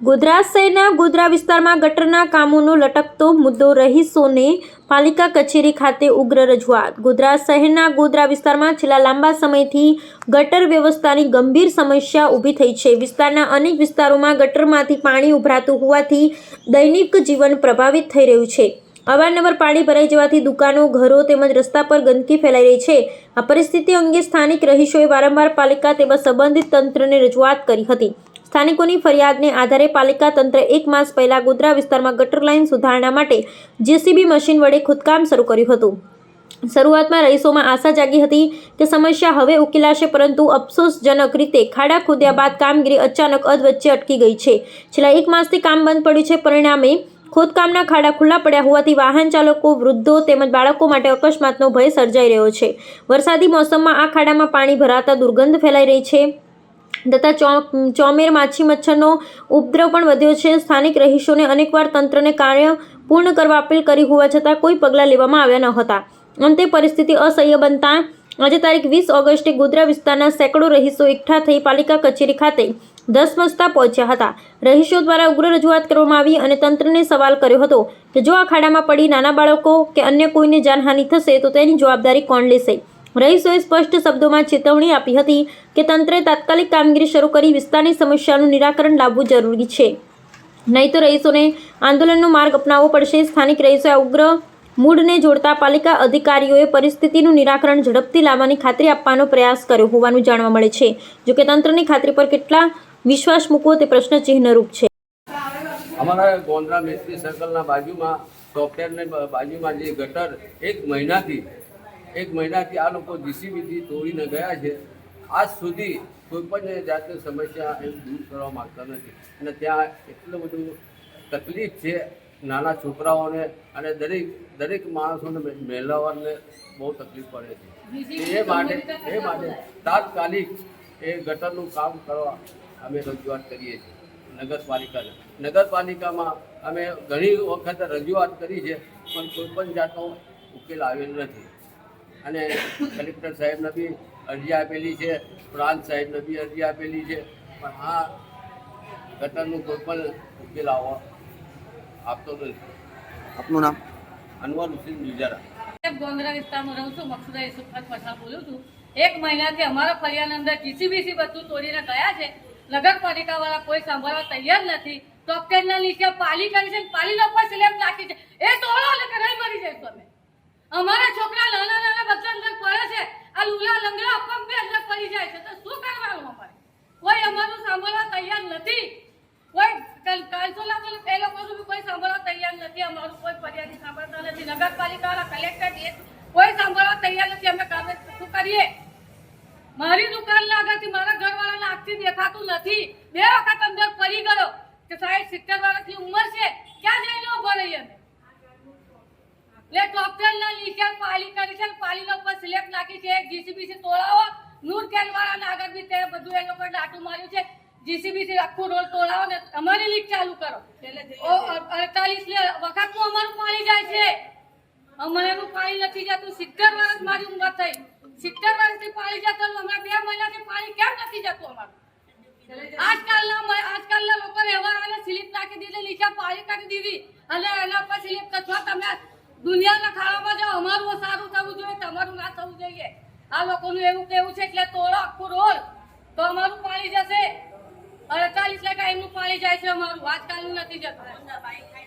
ગોધરા શહેરના ગોધરા વિસ્તારમાં ગટરના કામોનો લટકતો મુદ્દો રહીશોને પાલિકા કચેરી ખાતે ઉગ્ર રજૂઆત. ગોધરા શહેરના ગોધરા વિસ્તારમાં છેલ્લા લાંબા સમયથી ગટર વ્યવસ્થાની ગંભીર સમસ્યા ઊભી થઈ છે. વિસ્તારના અનેક વિસ્તારોમાં ગટરમાંથી પાણી ઉભરાતું હોવાથી દૈનિક જીવન પ્રભાવિત થઈ રહ્યું છે. અવારનવાર પાણી ભરાઈ જવાથી દુકાનો, ઘરો તેમજ રસ્તા પર ગંદકી ફેલાઈ રહી છે. આ પરિસ્થિતિ અંગે સ્થાનિક રહીશોએ વારંવાર પાલિકા તેમજ સંબંધિત તંત્રને રજૂઆત કરી હતી. સ્થાનિકોની ફરિયાદને આધારે પાલિકા તંત્ર એક માસ પહેલા ગોધરા વિસ્તારમાં ગટર લાઇન સુધારણા માટે જેસીબી મશીન વડે ખોદકામ શરૂ કર્યું હતું. શરૂઆતમાં રહીશોમાં આશા જાગી હતી કે સમસ્યા હવે ઉકેલાશે, પરંતુ અફસોસજનક રીતે ખાડા ખોદ્યા બાદ કામગીરી અચાનક અધવચ્ચે અટકી ગઈ છે. છેલ્લા એક માસથી કામ બંધ પડ્યું છે. પરિણામે ખોદકામના ખાડા ખુલ્લા પડ્યા હોવાથી વાહન ચાલકો, વૃદ્ધો તેમજ બાળકો માટે અકસ્માતનો ભય સર્જાઈ રહ્યો છે. વરસાદી મોસમમાં આ ખાડામાં પાણી ભરાતા દુર્ગંધ ફેલાઈ રહી છે. તથા ચો, ચોમેર માછી મચ્છરનો ઉપદ્રવ પણ વધ્યો છે. સ્થાનિક રહીશોને અનેકવાર તંત્રને કાર્ય પૂર્ણ કરવા અપીલ કરી હોવા છતાં કોઈ પગલાં લેવામાં આવ્યા ન હતા. અંતે પરિસ્થિતિ અસહ્ય બનતા આજે તારીખ વીસ ઓગસ્ટે ગોધરા વિસ્તારના સેંકડો રહીશો એકઠા થઈ પાલિકા કચેરી ખાતે દસ વસ્તા પહોંચ્યા હતા. રહીશો દ્વારા ઉગ્ર રજૂઆત કરવામાં આવી અને તંત્રને સવાલ કર્યો હતો કે જો આ ખાડામાં પડી નાના બાળકો કે અન્ય કોઈને જાનહાનિ થશે તો તેની જવાબદારી કોણ લેશે? રહીશોએ સ્પષ્ટ શબ્દોમાં ચેતવણી આપી હતી કે તંત્રે તાત્કાલિક કામગીરી શરૂ કરી વિસ્તારની સમસ્યાનું નિરાકરણ લાવવું જરૂરી છે. નહીં તો રહીશોને આંદોલનનો માર્ગ અપનાવવો પડશે. સ્થાનિક રહીશોએ ઉગ્ર મૂળને જોડતા પાલિકા અધિકારીઓએ પરિસ્થિતિનું નિરાકરણ ઝડપથી લાવવાની ખાતરી આપવાનો પ્રયાસ કર્યો હોવાનું જાણવા મળે છે. જોકે તંત્રની ખાતરી પર કેટલા વિશ્વાસ મૂકવો તે પ્રશ્નચિહ્નરૂપ છે. અમારા ગોંડરા મેસ્ત્રી સર્કલના બાજુમાં સોફ્ટવેરની બાજુમાં જે ગટર એક મહિનાથી એક મહિનાથી આ લોકો જીસીબીથી તોડીને ગયા છે. આજ સુધી કોઈ પણ જાતની સમસ્યા એ દૂર કરવા માંગતા નથી. અને ત્યાં એટલું બધું તકલીફ છે નાના છોકરાઓને અને દરેક દરેક માણસોને મહિલાઓને બહુ તકલીફ પડે છે. એ માટે એ માટે તાત્કાલિક એ ગટરનું કામ કરવા અમે રજૂઆત કરીએ છીએ નગરપાલિકાને. નગરપાલિકામાં અમે ઘણી વખત રજૂઆત કરી છે પણ કોઈ પણ જાતનો ઉકેલ આવેલ નથી. અને કલેક્ટર સાહેબને બી અરજી આપેલી છે પ્રાંત સાહેબને બી અરજી આપેલી છે. પણ આ ગટરનું કોઈ પણ ઉકેલ આવો આપતો નથી. આપનું નામ? અનવર હુસેન બિજારા. એક ગોંદરા વિસ્તારમાં રહું છું મકસુદા યુસુફાત પઠા બોલું છું એક મહિનાથી અમારા ફરિયાની અંદર જીસીબીસી બધું તોડીને ગયા છે. નગરપાલિકાવાળા કોઈ સાંભળવા તૈયાર નથી. ટોપટેનના નીચે પાલિકા કરી છે પાલીના ઉપર સ્લેબ નાખી છે. એ તોડો એટલે કે નહીં મરી જઈશું અમે અમારા છોકરા નાના નાના બધા અંદર પડે છે આ લુલા લંગડા પગ બી અંદર પડી જાય છે તો શું કરવાનું અમારે કોઈ અમારું સાંભળવા તૈયાર નથી. કોઈ ત્રણસો લાખ એ લોકોનું કોઈ સાંભળવા તૈયાર નથી. અમારું કોઈ ફરિયાદી સાંભળતા નથી. નગરપાલિકાવાળા કલેક્ટર કોઈ સાંભળવા તૈયાર નથી. અમે કામે શું કરીએ? મારી દુકાનના આગળથી મારા ઘરવાળાને આગથી દેખાતું નથી. બે વખત અંદર પડી ગયો કે સાહેબ સિત્તેર વર્ષની ઉંમર છે. ક્યાં જઈને ઊભો રહી અમે એટલે ડોક્ટરના નીચે પાલી કરી છે પાલીના પર સ્લેબ નાખી છે. જીસીબીસી તોડાવો. નૂર કેનવાળાના આગળ બી તે બધું એ લોકો દાટું માર્યું છે. જીસીબીસી આખું રોલ તોડાવો ને અમારી લીક ચાલુ કરો. ઓ વખતનું અમારું પાણી જાય છે. અમારું પાણી નથી જતું. સિત્તેર વર્ષ મારી ઉંમર થઈ. સિત્તેર વર્ષથી પાણી જતું હમણાં બે મહિનાથી પાણી કેમ નથી જતું અમારું? આજકાલના આજકાલના લોકો રહેવા અને સ્લીપ નાખી દીધી નીચે પાણી કરી દીધી. અને એના પર સ્લીપ કચવા તમે દુનિયાના ખાડામાં જાઓ અમારું સારું થવું જોઈએ તમારું ના થવું જોઈએ. આ લોકોનું એવું કેવું છે એટલે તોડો આખું રોલ. તો અમારું પાણી જશે. અડતાલીસ ટકા એમનું પાણી જાય છે અમારું આજકાલનું નથી જતું.